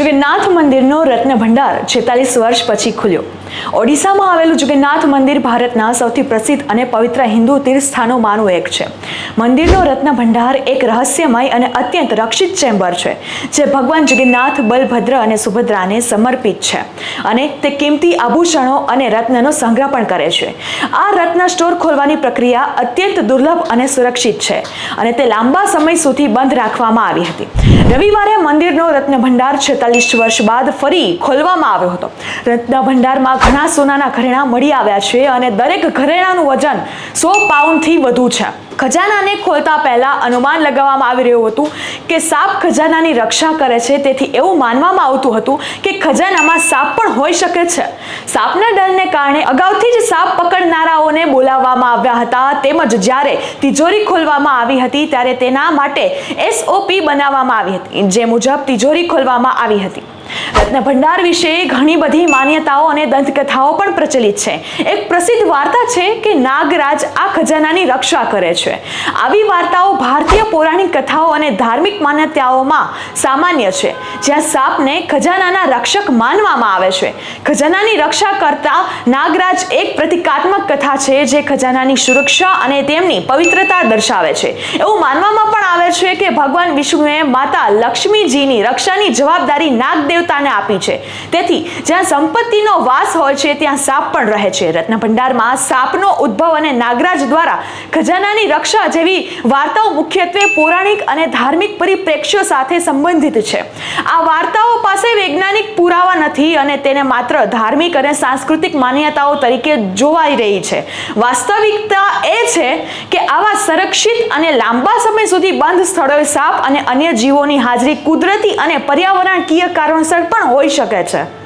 જગન્નાથ મંદિરનો રત્ન ભંડાર છેતાલીસ વર્ષ પછી ખુલ્યો. ઓડિશામાં આવેલું જગન્નાથ મંદિર ભારતના સૌથી પ્રસિદ્ધ અને પવિત્ર હિન્દુ તીર્થસ્થાનોમાંનું એક છે. મંદિરનો રત્ન ભંડાર એક રહસ્યમય અને અત્યંત રક્ષિત ચેમ્બર છે, જે ભગવાન જગન્નાથ, બલભદ્ર અને સુભદ્રાને સમર્પિત છે અને તે કિંમતી આભૂષણો અને રત્નનો સંગ્રહ પણ કરે છે. આ રત્ન સ્ટોર ખોલવાની પ્રક્રિયા અત્યંત દુર્લભ અને સુરક્ષિત છે અને તે લાંબા સમય સુધી બંધ રાખવામાં આવી હતી. રવિવારે મંદિરનો રત્ન ભંડાર છેતાલીસ વર્ષ બાદ ફરી ખોલવામાં આવ્યો હતો. રત્ન ભંડારમાં ઘણા સોનાના ઘરેણા મળી આવ્યા છે અને દરેક ઘરેણાનું વજન સો પાઉન્ડથી વધુ છે. ખજાનાને ખોલતા પહેલાં અનુમાન લગાવવામાં આવી રહ્યું હતું કે સાપ ખજાનાની રક્ષા કરે છે. તેથી એવું માનવામાં આવતું હતું કે ખજાનામાં સાપ પણ હોઈ શકે છે. સાપના ડરને કારણે અગાઉથી જ સાપ પકડનારાઓને બોલાવવામાં આવ્યા હતા. તેમજ જ્યારે તિજોરી ખોલવામાં આવી હતી ત્યારે તેના માટે એસઓપી બનાવવામાં આવી હતી, જે મુજબ તિજોરી ખોલવામાં આવી હતી. રત્ન ભંડાર વિશે ઘણી બધી માન્યતાઓ અને દંતકથાઓ પણ પ્રચલિત છે. એક પ્રસિદ્ધ વાર્તા છે કે નાગરાજ આ ખજાનાની રક્ષા કરે છે. આવી વાર્તાઓ ભારતીય પૌરાણિક કથાઓ અને ધાર્મિક માન્યતાઓમાં સામાન્ય છે. જ્યાં સાપને ખજાનાના રક્ષક માનવામાં આવે છે. ખજાનાની રક્ષા કરતા નાગરાજ એક પ્રતિકાત્મક કથા છે જે ખજાનાની સુરક્ષા અને તેમની પવિત્રતા દર્શાવે છે. એવું માનવામાં પણ આવે છે કે ભગવાન વિષ્ણુએ માતા લક્ષ્મીજીની રક્ષાની જવાબદારી નાગ દેવતાને આપી છે. તેથી જ્યાં સંપત્તિનો વાસ હોય છે, ત્યાં સાપ પણ રહે છે. રત્ન ભંડારમાં સાપનો ઉદ્ભવ અને નાગરાજ દ્વારા ખજાનાની રક્ષા જેવી વાર્તાઓ મુખ્યત્વે પૌરાણિક અને ધાર્મિક પરિપ્રેક્ષ્યો સાથે સંબંધિત છે. આ વાર્તાઓ પાસે વૈજ્ઞાનિક પુરાવા નથી અને તેને માત્ર ધાર્મિક અને સાંસ્કૃતિક માન્યતાઓ તરીકે જોવાઈ રહી છે. વાસ્તવિકતા એ છે કે આવા સંરક્ષિત અને લાંબા સમય સુધી બંધ સ્થળોએ સાપ અને અન્ય જીવોની હાજરી કુદરતી અને પર્યાવરણકીય કારણોસર પણ હોઈ શકે છે.